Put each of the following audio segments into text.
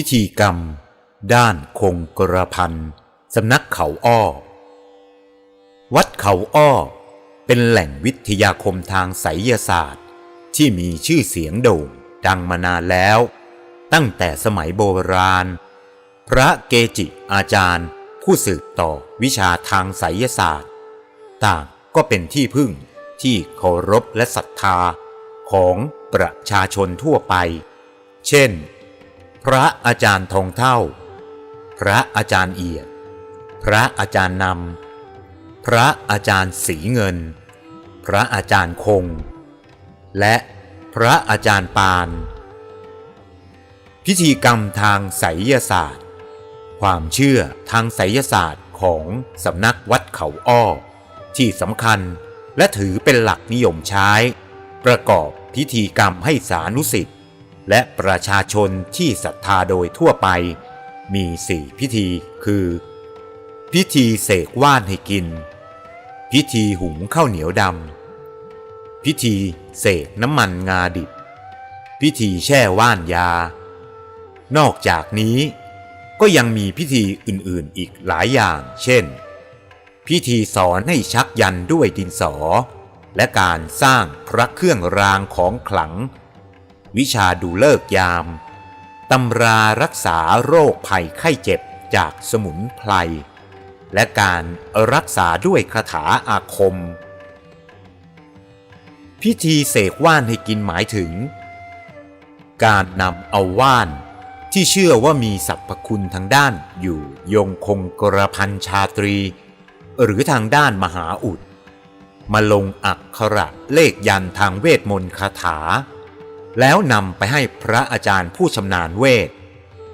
พิธีกรรม ด้านคงกระพันสำนักเขาอ้อ วัดเขาอ้อ เป็นแหล่งวิทยาคมทางไสยศาสตร์ ที่มีชื่อเสียงโด่งดังมานานแล้ว ตั้งแต่สมัยโบราณ พระเกจิอาจารย์ ผู้สืบต่อวิชาทางไสยศาสตร์ ต่างก็เป็นที่พึ่งที่เคารพและศรัทธาของประชาชนทั่วไป เช่น พระอาจารย์ทองเท่า พระอาจารย์เอียด พระอาจารย์นำ พระอาจารย์สีเงิน พระอาจารย์คง และพระอาจารย์ปาน พิธีกรรมทางไสยศาสตร์ ความเชื่อทางไสยศาสตร์ของสำนักวัดเขาอ้อ ที่สำคัญและถือเป็นหลักนิยมใช้ ประกอบพิธีกรรมให้สานุสิทธิ และประชาชนที่ศรัทธาโดยทั่วไป มีสี่พิธีคือ พิธีเสกว่านให้กิน พิธีหุงข้าวเหนียวดำพิธีเสกน้ำมันงาดิบ พิธีแช่ว่านยา นอกจากนี้ก็ยังมีพิธีอื่นๆอีกหลายอย่าง เช่น พิธีสอนให้ชักยันด้วยดินสอ และการสร้างพระเครื่องรางของขลัง วิชาดูเลิกยาม ตำรารักษาโรคภัยไข้เจ็บจากสมุนไพร และการรักษาด้วยคาถาอาคม พิธีเสกว่านให้กินหมายถึง การนำเอาว่านที่เชื่อว่ามีสรรพคุณทางด้านอยู่ยงคงกระพันชาตรี หรือทางด้านมหาอุด มาลงอักขระเลขยันทางเวทมนต์คาถา แล้วนำไปให้พระอาจารย์ผู้ชำนาญเวท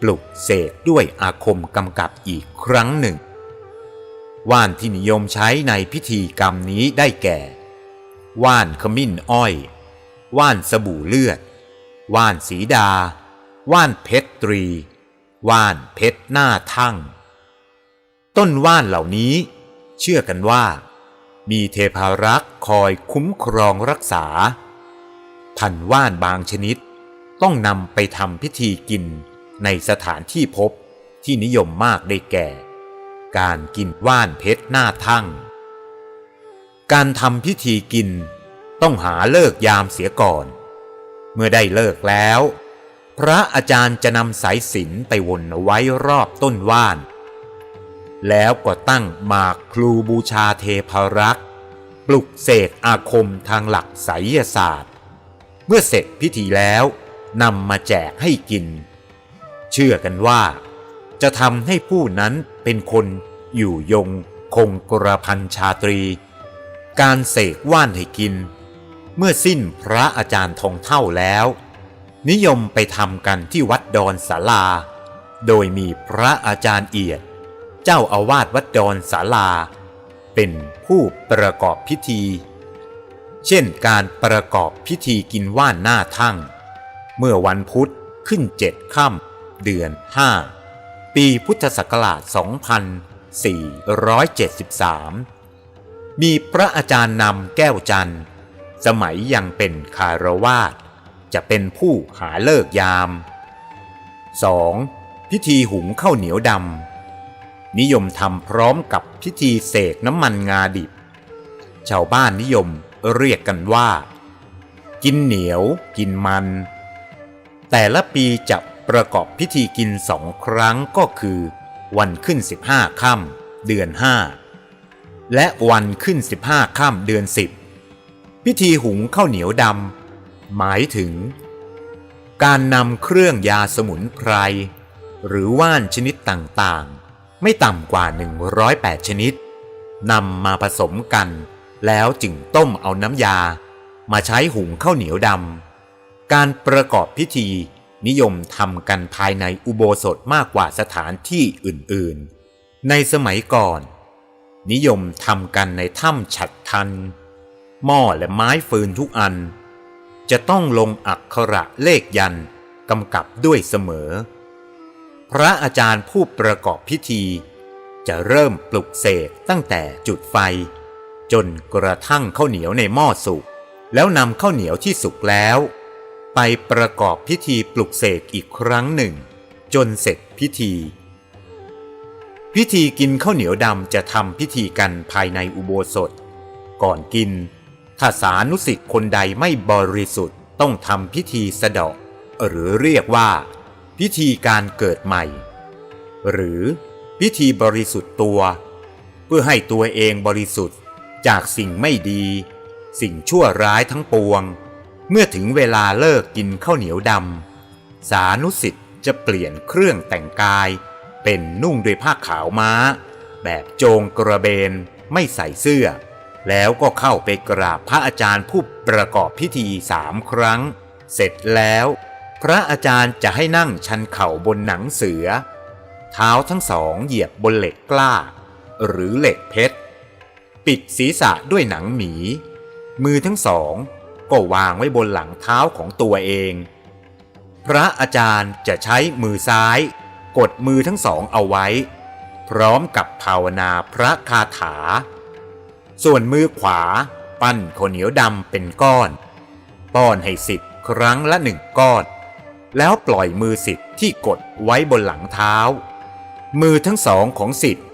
ปลุกเสกด้วยอาคมกำกับอีกครั้งหนึ่ง ว่านที่นิยมใช้ในพิธีกรรมนี้ได้แก่ ว่านขมิ้นอ้อย ว่านสบู่เลือด ว่านสีดา ว่านเพชรตรี ว่านเพชรหน้าทั่ง ต้นว่านเหล่านี้ เชื่อกันว่า มีเทพารักษ์คอยคุ้มครองรักษา พันว่านบางชนิด ต้องนำไปทำพิธีกินในสถานที่พบที่นิยมมากได้แก่ การกินว่านเพชรหน้าทั่ง การทำพิธีกินต้องหาเลิกยามเสียก่อน เมื่อได้เลิกแล้ว พระอาจารย์จะนำสายสิญจนไปวนไว้รอบต้นว่าน แล้วก็ตั้งหมากครูบูชาเทพรักษ์ปลุกเสกอาคมทางหลักไสยศาสตร์ เมื่อเสร็จพิธีแล้วนำมาแจกให้กิน เชื่อกันว่า จะทำให้ผู้นั้นเป็นคนอยู่ยงคงกระพันชาตรี การเสกว่านให้กิน เมื่อสิ้นพระอาจารย์ทองเท่าแล้ว นิยมไปทำกันที่วัดดอนศาลา โดยมีพระอาจารย์เอียด เจ้าอาวาสวัดดอนศาลา เป็นผู้ประกอบพิธี เช่นการประกอบพิธีกินว่านหน้าทั่ง เมื่อวันพุธขึ้นเจ็ดค่ำเดือน5ปีพุทธศักราช 2473 มีพระอาจารย์นำแก้วจันทร์ สมัยยังเป็นคารวาสจะเป็นผู้หาเลิกยาม 2. พิธีหุงข้าวเหนียวดำ นิยมทำพร้อมกับพิธีเสกน้ำมันงาดิบ ชาวบ้านนิยม เรียกกันว่า กินเหนียว กินมัน แต่ละปีจะประกอบพิธีกินสองครั้งก็คือ วันขึ้น 15ค่ำเดือน 5 และวันขึ้น 15ค่ำเดือน 10 พิธีหุงข้าวเหนียวดำหมายถึง การนำเครื่องยาสมุนไพร หรือว่านชนิดต่างๆ ไม่ต่ำกว่า 108 ชนิดนำมาผสมกัน แล้วจึงต้มเอาน้ำยา มาใช้หุงข้าวเหนียวดำ การประกอบพิธีนิยมทำกันภายในอุโบสถมากกว่าสถานที่อื่นๆ ในสมัยก่อน นิยมทำกันในถ้ำฉัดทัน หม้อและไม้ฟืนทุกอัน จะต้องลงอักขระเลขยันกำกับด้วยเสมอ พระอาจารย์ผู้ประกอบพิธี จะเริ่มปลุกเสกตั้งแต่จุดไฟ จนกระทั่งข้าวเหนียวในหม้อสุก แล้วนำข้าวเหนียวที่สุกแล้ว ไปประกอบพิธีปลุกเสกอีกครั้งหนึ่ง จนเสร็จพิธี พิธีกินข้าวเหนียวดำจะทำพิธีกันภายในอุโบสถ ก่อนกิน ถ้าสานุสิทธิ์คนใดไม่บริสุทธิ์ต้องทำพิธีสะเดาะ หรือเรียกว่า พิธีการเกิดใหม่ หรือพิธีบริสุทธิ์ตัว เพื่อให้ตัวเองบริสุทธิ์ จากสิ่งไม่ดี สิ่งชั่วร้ายทั้งปวง เมื่อถึงเวลาเลิกกินข้าวเหนียวดำสานุสิทธิ์จะเปลี่ยนเครื่องแต่งกาย เป็นนุ่งด้วยผ้าขาวม้า แบบโจงกระเบนไม่ใส่เสื้อ แล้วก็เข้าไปกราบพระอาจารย์ผู้ประกอบพิธีสามครั้ง เสร็จแล้ว พระอาจารย์จะให้นั่งชันเข่าบนหนังเสือ เท้าทั้งสองเหยียบบนเหล็กกล้า หรือเหล็กเพชร ปิดศีรษะด้วยหนังหมี มือทั้งสองก็วางไว้บนหลังเท้าของตัวเอง พระอาจารย์จะใช้มือซ้าย กดมือทั้งสองเอาไว้ พร้อมกับภาวนาพระคาถา ส่วนมือขวาปั้นข้าวเหนียวดำเป็นก้อน ป้อนให้สิทธิ์ครั้งละหนึ่งก้อน แล้วปล่อยมือสิทธิ์ที่กดไว้บนหลังเท้า มือทั้งสองของสิทธิ์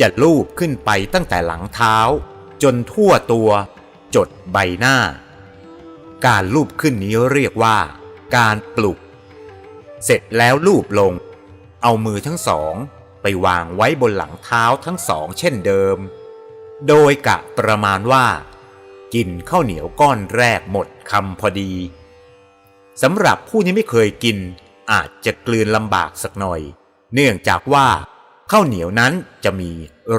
จะลูบขึ้นไปตั้งแต่หลังเท้า จนทั่วตัว จดใบหน้า การลูบขึ้นนี้เรียกว่า การปลุก เสร็จแล้วลูบลง เอามือทั้งสอง ไปวางไว้บนหลังเท้าทั้งสองเช่นเดิม โดยกะประมาณว่า กินข้าวเหนียวก้อนแรกหมดคำพอดีสำหรับผู้ที่ไม่เคยกินอาจจะกลืนลำบากสักหน่อย เนื่องจากว่า ข้าวเหนียวนั้นจะมี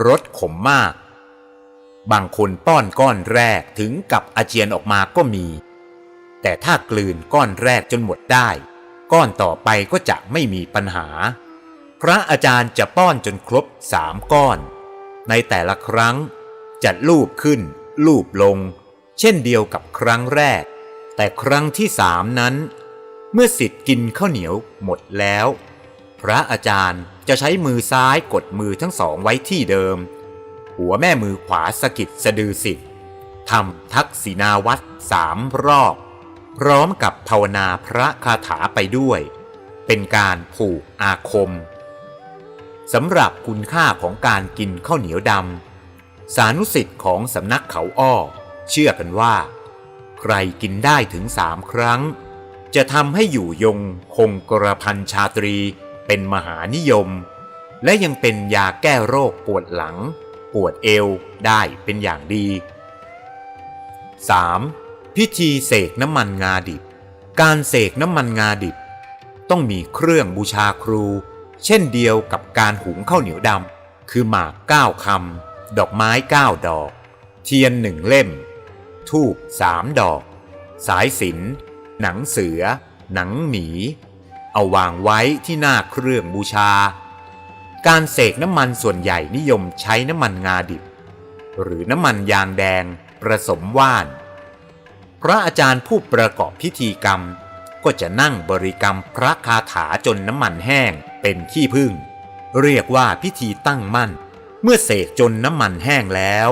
รสขมมาก บางคนป้อนก้อนแรกถึงกับอาเจียนออกมาก็มี แต่ถ้ากลืนก้อนแรกจนหมดได้ ก้อนต่อไปก็จะไม่มีปัญหา พระอาจารย์จะป้อนจนครบสามก้อน ในแต่ละครั้งจะลูบขึ้น ลูบลง เช่นเดียวกับครั้งแรก แต่ครั้งที่สามนั้น เมื่อสิทธิ์กินข้าวเหนียวหมดแล้ว พระอาจารย์จะใช้มือซ้ายกดมือทั้งสองไว้ที่เดิม หัวแม่มือขวาสะกิดสะดือสิทธิ์ทำทักษิณาวัตรสามรอบ พร้อมกับภาวนาพระคาถาไปด้วย เป็นการผูกอาคมสำหรับคุณค่าของการกินข้าวเหนียวดำ สานุสิทธิ์ของสำนักเขาอ้อ เชื่อกันว่า ใครกินได้ถึงสามครั้ง จะทำให้อยู่ยงคงกระพันชาตรี เป็นมหานิยม และยังเป็นยาแก้โรคปวดหลัง ปวดเอวได้เป็นอย่างดี 3. พิธีเสกน้ำมันงาดิบ การเสกน้ำมันงาดิบ ต้องมีเครื่องบูชาครู เช่นเดียวกับการหุงข้าวเหนียวดำคือหมากเก้าคำดอกไม้เก้าดอก เทียนหนึ่งเล่ม ทูบสามดอก สายสินหนังเสือ หนังหมี เอาวางไว้ที่หน้าเครื่องบูชา การเสกน้ำมันส่วนใหญ่นิยมใช้น้ำมันงาดิบ หรือน้ำมันยางแดงผสมว่าน พระอาจารย์ผู้ประกอบพิธีกรรม ก็จะนั่งบริกรรมพระคาถาจนน้ำมันแห้งเป็นขี้ผึ้งเรียกว่าพิธีตั้งมั่น เมื่อเสกจนน้ำมันแห้งแล้ว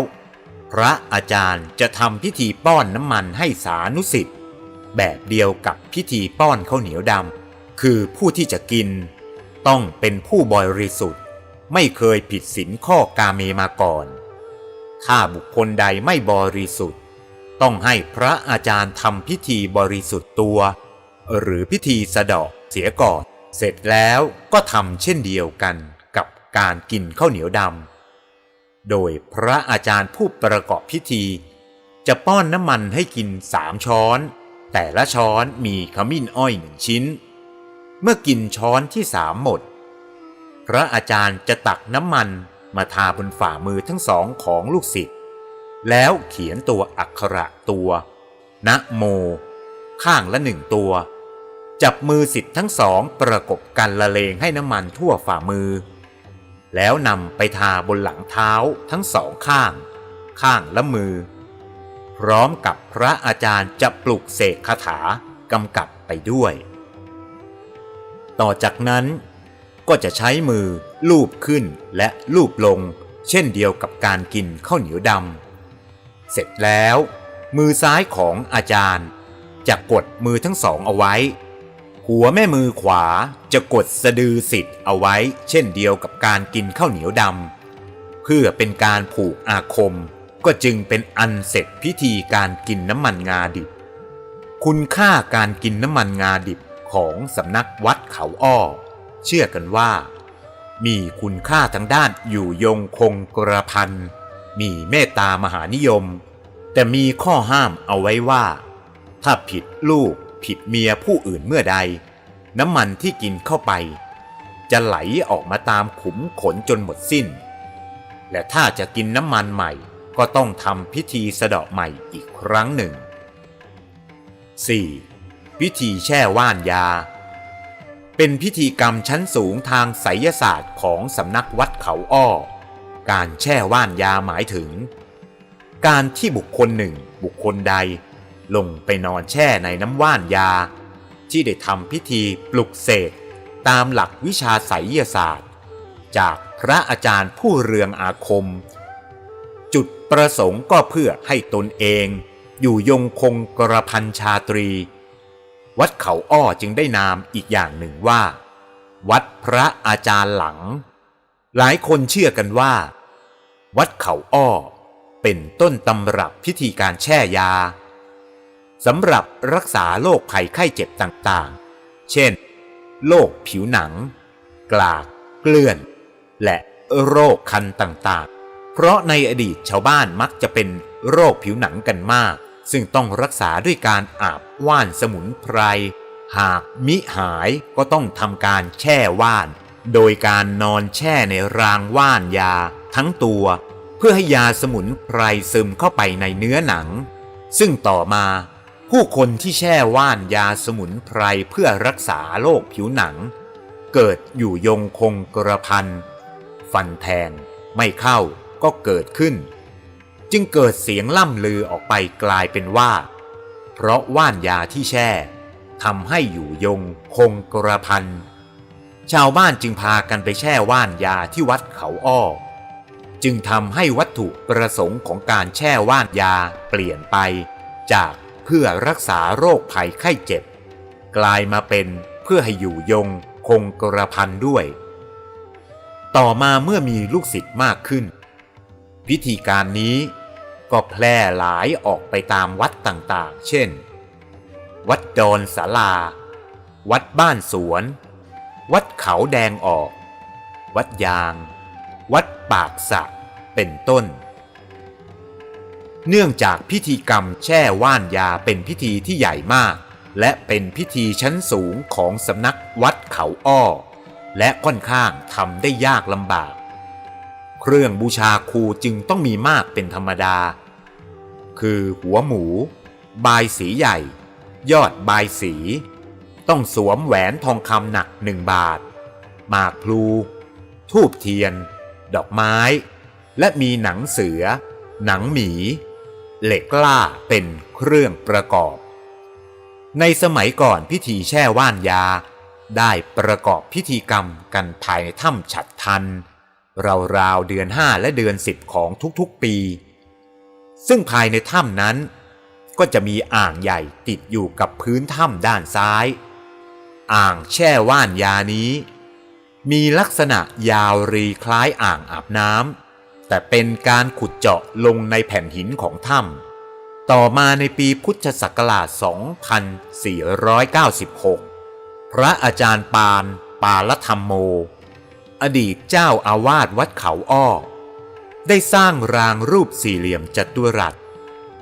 พระอาจารย์จะทำพิธีป้อนน้ำมันให้สานุสิทธิ์แบบเดียวกับพิธีป้อนข้าวเหนียวดำ คือผู้ที่จะกิน ต้องเป็นผู้บริสุทธิ์ ไม่เคยผิดศีลข้อกาเมมาก่อน ถ้าบุคคลใดไม่บริสุทธิ์ ต้องให้พระอาจารย์ทำพิธีบริสุทธิ์ตัว หรือพิธีสะเดาะเสียก่อน เสร็จแล้วก็ทำเช่นเดียวกันกับการกินข้าวเหนียวดำโดยพระอาจารย์ผู้ประกอบพิธี จะป้อนน้ำมันให้กินสามช้อน แต่ละช้อนมีขมิ้นอ้อยหนึ่งชิ้น เมื่อกินช้อนที่สามหมด พระอาจารย์จะตักน้ำมันมาทาบนฝ่ามือทั้งสองของลูกศิษย์แล้วเขียนตัวอักขระตัวนะโม ข้างละหนึ่งตัว จับมือสิทธิ์ทั้งสองประกบกันละเลงให้น้ำมันทั่วฝ่ามือ แล้วนำไปทาบนหลังเท้าทั้งสองข้าง ข้างละมือ พร้อมกับพระอาจารย์จะปลุกเสกคาถากำกับไปด้วย ต่อจากนั้นก็จะใช้มือลูบขึ้นและลูบลง เช่นเดียวกับการกินข้าวเหนียวดำเสร็จแล้ว มือซ้ายของอาจารย์ จะกดมือทั้งสองเอาไว้ หัวแม่มือขวาจะกดสะดือสิทธิ์เอาไว้ เช่นเดียวกับการกินข้าวเหนียวดำเพื่อเป็นการผูกอาคม ก็จึงเป็นอันเสร็จพิธีการกินน้ำมันงาดิบ คุณค่าการกินน้ำมันงาดิบ ของสำนักวัดเขาอ้อ เชื่อกันว่า มีคุณค่าทางด้านอยู่ยงคงกระพัน มีเมตตามหานิยม แต่มีข้อห้ามเอาไว้ว่า ถ้าผิดลูกผิดเมียผู้อื่นเมื่อใด น้ำมันที่กินเข้าไป จะไหลออกมาตามขุมขนจนหมดสิ้น และถ้าจะกินน้ำมันใหม่ก็ต้องทำพิธีสะเดาะใหม่อีกครั้งหนึ่ง 4. พิธีแช่ว่านยา เป็นพิธีกรรมชั้นสูงทางไสยศาสตร์ของสำนักวัดเขาอ้อ การแช่ว่านยาหมายถึง การที่บุคคลหนึ่งบุคคลใด ลงไปนอนแช่ในน้ำว่านยา ที่ได้ทำพิธีปลุกเสกตามหลักวิชาไสยศาสตร์ จากพระอาจารย์ผู้เรืองอาคม จุดประสงค์ก็เพื่อให้ตนเอง อยู่ยงคงกระพันชาตรี วัดเขาอ้อจึงได้นามอีกอย่างหนึ่งว่า วัดพระอาจารย์หลัง หลายคนเชื่อกันว่า วัดเขาอ้อ เป็นต้นตำรับพิธีการแช่ยาสำหรับรักษาโรคภัยไข้เจ็บต่างๆ เช่น โรคผิวหนัง กลาก เกลื่อน และโรคคันต่างๆ เพราะในอดีตชาวบ้านมักจะเป็นโรคผิวหนังกันมาก ซึ่งต้องรักษาด้วยการอาบว่านสมุนไพร หากมิหายก็ต้องทำการแช่ว่าน โดยการนอนแช่ในรางว่านยาทั้งตัว เพื่อให้ยาสมุนไพรซึมเข้าไปในเนื้อหนัง ซึ่งต่อมาผู้คนที่แช่ว่านยาสมุนไพรเพื่อรักษาโรคผิวหนัง เกิดอยู่ยงคงกระพัน ฟันแทงไม่เข้าก็เกิดขึ้น จึงเกิดเสียงล่ำลือออกไปกลายเป็นว่า เพราะว่านยาที่แช่ทำให้อยู่ยงคงกระพัน ชาวบ้านจึงพากันไปแช่ว่านยาที่วัดเขาอ้อ จึงทำให้วัตถุประสงค์ของการแช่ว่านยาเปลี่ยนไป จากเพื่อรักษาโรคภัยไข้เจ็บ กลายมาเป็นเพื่อให้อยู่ยงคงกระพันด้วย ต่อมาเมื่อมีลูกศิษย์มากขึ้น พิธีการนี้ ก็แพร่หลายออกไปตามวัดต่างๆ เช่น วัดดอนสาลา วัดบ้านสวน วัดเขาแดงออก วัดยาง วัดปากสะ เป็นต้น เนื่องจากพิธีกรรมแช่ว่านยาเป็นพิธีที่ใหญ่มาก และเป็นพิธีชั้นสูงของสำนักวัดเขาอ้อ และค่อนข้างทำได้ยากลำบาก เครื่องบูชาครูจึงต้องมีมากเป็นธรรมดา คือหัวหมู บายสีใหญ่ ยอดบายสี ต้องสวมแหวนทองคำหนักหนึ่งบาท หมากพลู ทูบเทียน ดอกไม้ และมีหนังเสือ หนังหมี เหล็กกล้าเป็นเครื่องประกอบ ในสมัยก่อนพิธีแช่ว่านยา ได้ประกอบพิธีกรรมกันภายในถ้ำฉัดทันราวๆเดือนห้าและเดือนสิบของทุกๆปี ซึ่งภายในถ้ำนั้น ก็จะมีอ่างใหญ่ติดอยู่กับพื้นถ้ำด้านซ้าย อ่างแช่ว่านยานี้ มีลักษณะยาวรีคล้ายอ่างอาบน้ำแต่เป็นการขุดเจาะลงในแผ่นหินของถ้ำต่อมาในปีพุทธศักราช 2496 พระอาจารย์ปานปาลธรรมโม อดีตเจ้าอาวาสวัดเขาอ้อ ได้สร้างรางรูปสี่เหลี่ยมจัตุรัส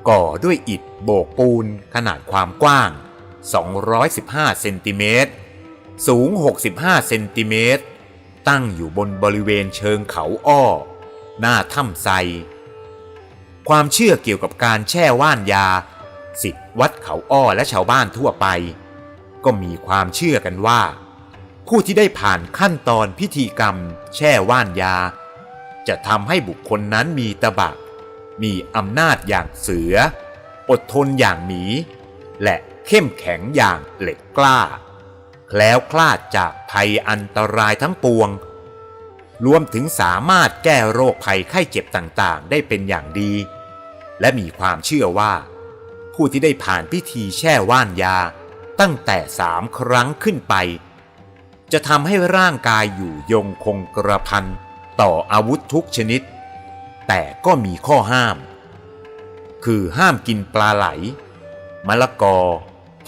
ก่อด้วยอิฐโบกปูนขนาดความกว้าง 215 เซนติเมตร สูง 65 เซนติเมตร ตั้งอยู่บนบริเวณเชิงเขาอ้อ หน้าถ้ำไซ ความเชื่อเกี่ยวกับการแช่ว่านยา สิทธิวัดเขาอ้อและชาวบ้านทั่วไป ก็มีความเชื่อกันว่า ผู้ที่ได้ผ่านขั้นตอนพิธีกรรม แช่ว่านยา จะทำให้บุคคลนั้นมีตะบะ มีอำนาจอย่างเสือ อดทนอย่างหมี และเข้มแข็งอย่างเหล็กกล้า แคล้วคลาดจากภัยอันตรายทั้งปวง รวมถึงสามารถแก้โรคภัยไข้เจ็บต่างๆ ได้เป็นอย่างดี และมีความเชื่อว่า ผู้ที่ได้ผ่านพิธีแช่ว่านยา ตั้งแต่สามครั้งขึ้นไป จะทำให้ร่างกายอยู่ยงคงกระพัน ต่ออาวุธทุกชนิด แต่ก็มีข้อห้าม คือห้ามกินปลาไหล มะละกอ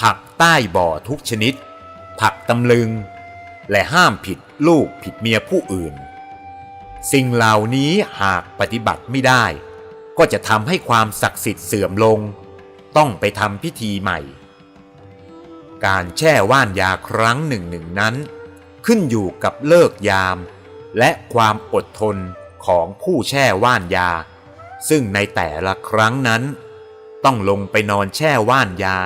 ผักใต้บ่อทุกชนิด ผักตำลึง และห้ามผิดลูกผิดเมียผู้อื่น สิ่งเหล่านี้หากปฏิบัติไม่ได้ ก็จะทำให้ความศักดิ์สิทธิ์เสื่อมลง ต้องไปทำพิธีใหม่ การแช่ว่านยาครั้งหนึ่งหนึ่งนั้น ขึ้นอยู่กับเลิกยาม และความอดทนของผู้แช่ว่านยา ซึ่งในแต่ละครั้งนั้น ต้องลงไปนอนแช่ว่านยา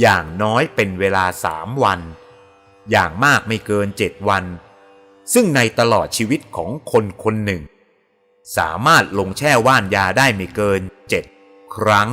อย่างน้อยเป็นเวลาสามวัน อย่างมากไม่เกินเจ็ดวัน ซึ่งในตลอดชีวิตของคนคนหนึ่ง สามารถลงแช่ว่านยาได้ไม่เกินเจ็ดครั้ง